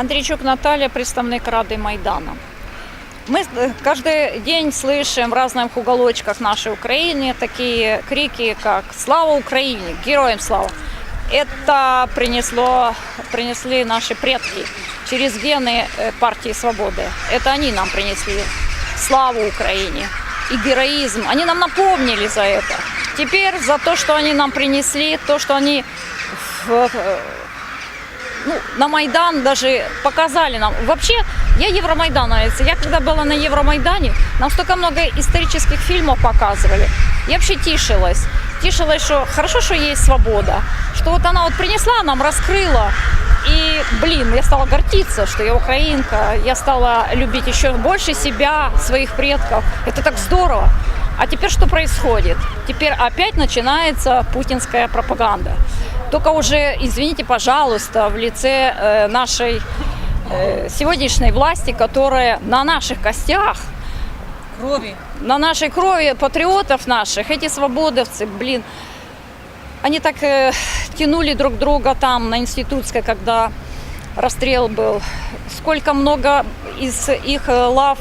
Андрійчук Наталья, представник Рады Майдана. Мы каждый день слышим в разных уголочках нашей Украины такие крики, как «Слава Украине!», «Героям слава!». Это принесло, принесли наши предки через гены партии свободы. Это они нам принесли славу Украине и героизм. Они нам напомнили за это. Теперь за то, что они нам принесли, то, что они в- ну, на Майдан даже показали нам. Вообще, я евромайдановец. Я когда была на Евромайдане, нам столько много исторических фильмов показывали. Я вообще тишилась. Тишилась, что хорошо, что есть свобода. Что вот она вот принесла, нам раскрыла. И, блин, я стала гордиться, что я украинка. Я стала любить еще больше себя, своих предков. Это так здорово. А теперь что происходит? Теперь опять начинается путинская пропаганда. Только уже, извините, пожалуйста, в лице э, нашей э, сегодняшней власти, которая на наших костях, Крові. на нашей крови патриотов наших, эти свободовцы, блин, они так э, тянули друг друга там на институтской, когда расстрел был. Сколько много из их э, лав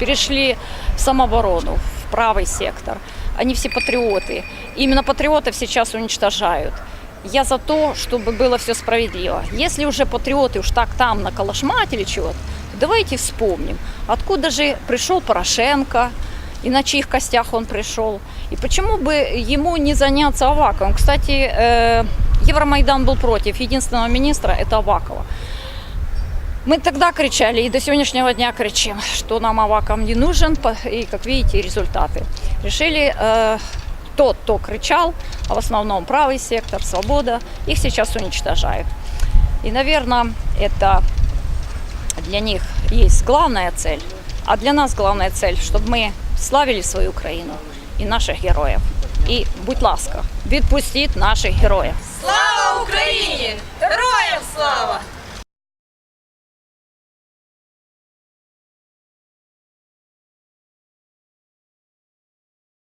перешли в самооборону, в правый сектор. Они все патриоты. Именно патриотов сейчас уничтожают. Я за то, чтобы было все справедливо. Если уже патриоты уж так там наколошматили чего-то, давайте вспомним, откуда же пришел Порошенко, и на чьих костях он пришел. И почему бы ему не заняться Аваковым? Кстати, э, Евромайдан был против единственного министра, это Авакова. Мы тогда кричали и до сегодняшнего дня кричим, что нам Аваков не нужен, по- и, как видите, результаты. Решили э, тот, кто кричал, а в основном правый сектор, свобода, их сейчас уничтожают. И, наверное, это для них есть главная цель, а для нас главная цель, чтобы мы славили свою Украину и наших героев. І, будь ласка, відпустіть наших героїв. Слава Україні! Героям слава!